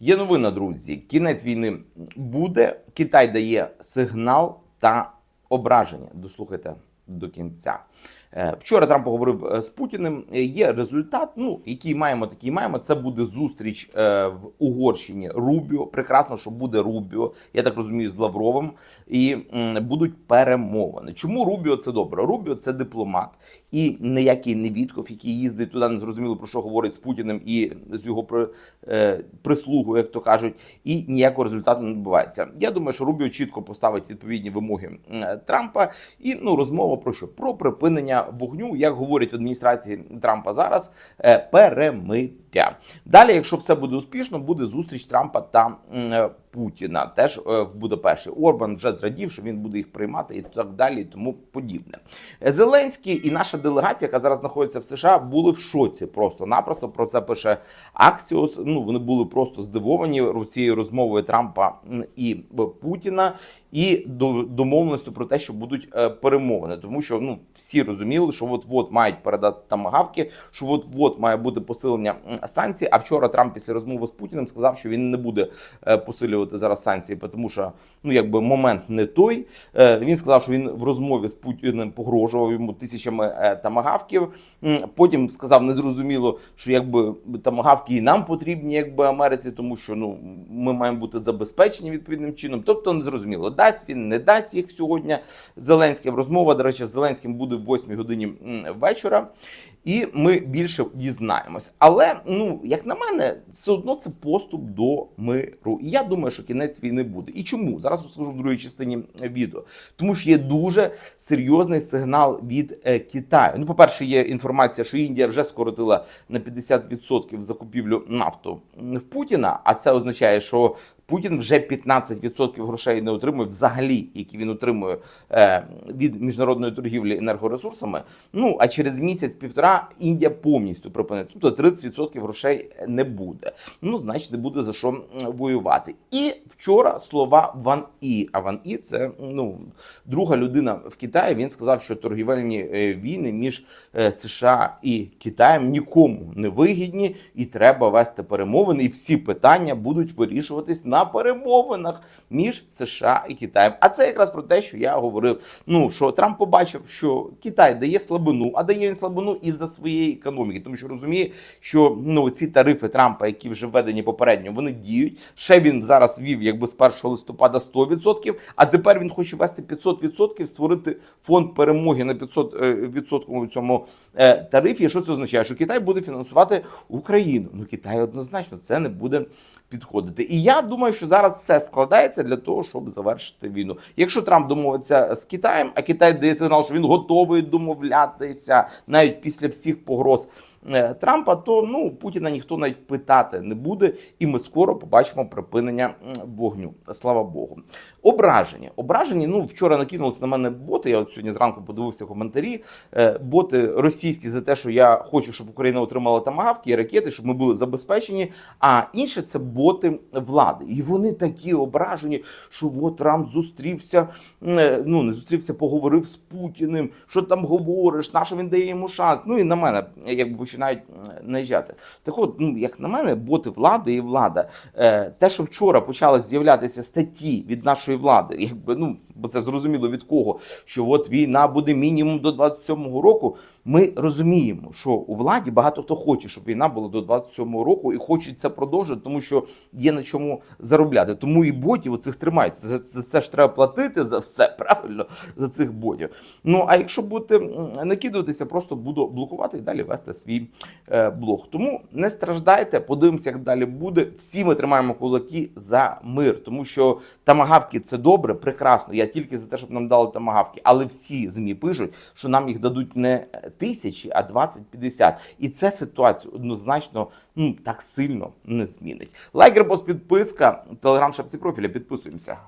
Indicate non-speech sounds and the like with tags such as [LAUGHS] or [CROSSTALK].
Є новина, друзі. Кінець війни буде. Китай дає сигнал та ображення. Дослухайте до кінця. Е, Вчора Трамп поговорив е, з Путіним. Є результат, ну який маємо, такий маємо. Це буде зустріч е, в Угорщині. Рубіо. Прекрасно, що буде Рубіо. Я так розумію, з Лавровим. І будуть перемовини. Чому Рубіо це добре? Рубіо це дипломат і ніякий не Вітков, який їздить туди, не зрозуміло про що говорить з Путіним і з його при, прислугою, як то кажуть, і ніякого результату не відбувається. Я думаю, що Рубіо чітко поставить відповідні вимоги Трампа. І ну розмова про що? Про припинення вогню, як говорять в адміністрації Трампа зараз, перемиття перемиря. Далі, якщо все буде успішно, буде зустріч Трампа та е, Путіна теж е, в Будапешті. Орбан вже зрадів, що він буде їх приймати і так далі, і тому подібне. Е, Зеленський і наша делегація, яка зараз знаходиться в США, були в шоці просто-напросто. Про це пише Аксіос. Ну вони були просто здивовані цією розмовою Трампа і е, Путіна, і до домовленістю про те, що будуть перемовини, тому що ну всі розуміли, що от от мають передати тамагавки, що от от має бути посилення санкцій. А вчора Трамп після розмови з Путіним сказав, що він не буде е, посилювати зараз санкції, тому що ну якби момент не той. Е, Він сказав, що він в розмові з Путіним погрожував йому тисячами е, тамагавків. Потім сказав незрозуміло, що якби тамагавки і нам потрібні, якби Америці, тому що ну ми маємо бути забезпечені відповідним чином. Тобто незрозуміло, дасть він, не дасть їх сьогодні. Зеленським розмова. До речі, з Зеленським буде в 8 годині вечора. І ми більше дізнаємось. Але ну як на мене, все одно це поступ до миру. І я думаю, що кінець війни буде. І чому зараз розкажу в другій частині відео? Тому що є дуже серйозний сигнал від е, Китаю. Ну, по-перше, є інформація, що Індія вже скоротила на 50% закупівлю нафту в Путіна. А це означає, що Путін вже 15% грошей не отримує взагалі, які він отримує е, від міжнародної торгівлі енергоресурсами. Ну а через місяць-півтора Індія повністю припинить. Тобто 30% грошей не буде. Ну, значить, не буде за що воювати. І вчора слова Ван І. А Ван І це ну друга людина в Китаї. Він сказав, що торгівельні е, війни між е, США і Китаєм нікому не вигідні, і треба вести перемовини. І всі питання будуть вирішуватись на перемовинах між США і Китаєм. А це якраз про те, що я говорив. Ну що Трамп побачив, що Китай дає слабину, а дає він слабину із-за своєї економіки, тому що розуміє, що ну ці тарифи Трампа, які вже введені попередньо, вони діють. Ще він зараз вів якби з 1 листопада 100%, а тепер він хоче ввести 500%, створити фонд перемоги на 500% е, цьому е, тарифі. Що це означає? Що Китай буде фінансувати Україну. Ну Китай однозначно це не буде підходити. І я думаю, що зараз все складається для того, щоб завершити війну. Якщо Трамп домовиться з Китаєм, а Китай дає сигнал, що він готовий домовлятися навіть після всіх погроз е, Трампа, то ну Путіна ніхто навіть питати не буде, і ми скоро побачимо припинення вогню. Слава Богу. Ображення. Ображені. Ну вчора накинулися на мене боти. Я от сьогодні зранку подивився коментарі. Е, Боти російські за те, що я хочу, щоб Україна отримала тамагавки і ракети, щоб ми були забезпечені. А інше це боти влади. І вони такі ображені, що от Трамп зустрівся. е, Ну не зустрівся, поговорив з Путіним. Що там говориш? На що він дає йому шанс? Ну і на мене якби починають наїжджати. Так от, ну як на мене, боти влади і влада. Е, Те, що вчора почали з'являтися статті від нашої влади, якби ну бо це зрозуміло від кого, що от війна буде мінімум до 27-го року. Ми розуміємо, що у владі багато хто хоче, щоб війна була до 27-го року, і хочуть це продовжити, тому що є на чому заробляти. Тому і ботів оцих тримають. За це, це ж треба платити за все [LAUGHS] правильно за цих ботів. Ну а якщо будете накидуватися, просто буду блокувати і далі вести свій е, блог. Тому не страждайте, подивимося, як далі буде. Всі ми тримаємо кулаки за мир, тому що тамагавки це добре, прекрасно. Я тільки за те, щоб нам дали тамагавки, але всі змі пишуть, що нам їх дадуть не тисячі, а 20-50. І це ситуацію однозначно ну так сильно не змінить. Лайк, репост, підписка, телеграм, шапці профіля. Підписуємося.